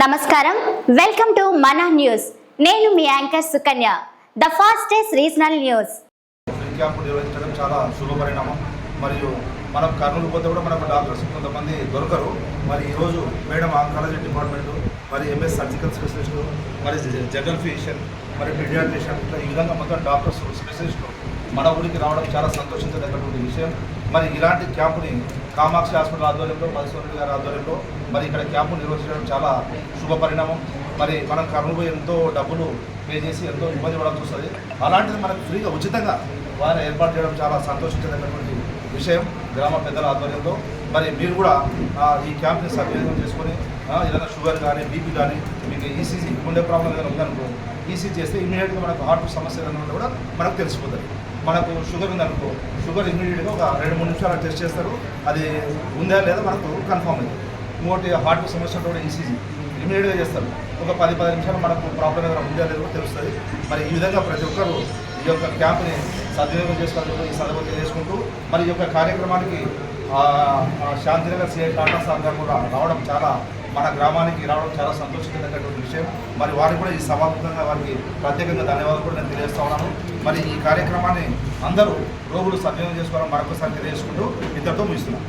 నమస్కారం. Welcome to మన news. నేను మీ anchor Sukanya. The fastest regional news. Camp నిర్వహించడం చాలా శుభ పరిణామం. మరియు మనం కర్నూలు పోతే కూడా మనకు డాక్టర్స్ కొంతమంది దొరకరు. మరి ఈరోజు మేడం ఆంకాలజీ డిపార్ట్మెంట్ మరి ఎంఎస్ సర్జికల్ స్పెషలిస్ట్ మరి జనరల్ ఫిజిషియన్ మరి పీడియాట్రిషియన్ ఇట్లా ఈ విధంగా మొత్తం డాక్టర్స్ స్పెషలిస్టులు మన ఊరికి రావడం చాలా సంతోషించదగ్గటువంటి విషయం. మరి ఇలాంటి క్యాంపుని కామాక్షి హాస్పిటల్ ఆధ్వర్యంలో మధుసూరి గారి ఆధ్వర్యంలో మరి ఇక్కడ క్యాంపు నిర్వహించడం చాలా శుభ పరిణామం. మరి మనం కర్నూలు ఎంతో డబ్బులు పే చేసి ఎంతో ఇబ్బంది పడాల్సి వస్తుంది. అలాంటిది మనకు ఫ్రీగా ఉచితంగా వారిని ఏర్పాటు చేయడం చాలా సంతోషించదగినటువంటి విషయం గ్రామ పెద్దల ఆధ్వర్యంలో. మరి మీరు కూడా ఈ క్యాంప్ని సద్వినియోగం చేసుకొని ఏదైనా షుగర్ కానీ బీపీ కానీ మీకు ఈసీజీ గుండె ప్రాబ్లం ఏదైనా ఉందనుకో ఈసీజీ చేస్తే ఇమీడియట్గా మనకు హార్ట్ సమస్య ఏదైనా కూడా మనకు తెలిసిపోతుంది మనకు షుగర్ ఉందనుకో షుగర్ ఇమీడియట్గా ఒక రెండు మూడు నిమిషాలు టెస్ట్ చేస్తారు. అది ఉందా లేదా మనకు కన్ఫామ్ అయింది. ఇంకోటి హార్ట్ సమస్య కూడా ఈసీజీ ఇమీడియట్గా చేస్తారు. ఒక పది పది నిమిషాలు మనకు ప్రాబ్లం ఏదైనా ఉందా లేదా కూడా తెలుస్తుంది. మరి ఈ విధంగా ప్రతి ఒక్కరు ఈ యొక్క క్యాంప్ని సద్వినియోగం చేసుకోవాలని ఈ సందర్భంగా చేసుకుంటూ మరి ఈ యొక్క కార్యక్రమానికి శాంతినగర్ సిఐ టాటా సార్ గారు కూడా రావడం చాలా మన గ్రామానికి రావడం చాలా సంతోషకరమైనటువంటి విషయం. మరి వారికి కూడా ఈ సమాప్తంగా వారికి ప్రత్యేకంగా ధన్యవాదాలు కూడా నేను తెలియజేస్తా ఉన్నాను. మరి ఈ కార్యక్రమాన్ని అందరూ రోగులు సద్వినియోగం చేసుకోవాలని మరొకసారి తెలియజేసుకుంటూ ఇద్దరితో ముగిస్తున్నాను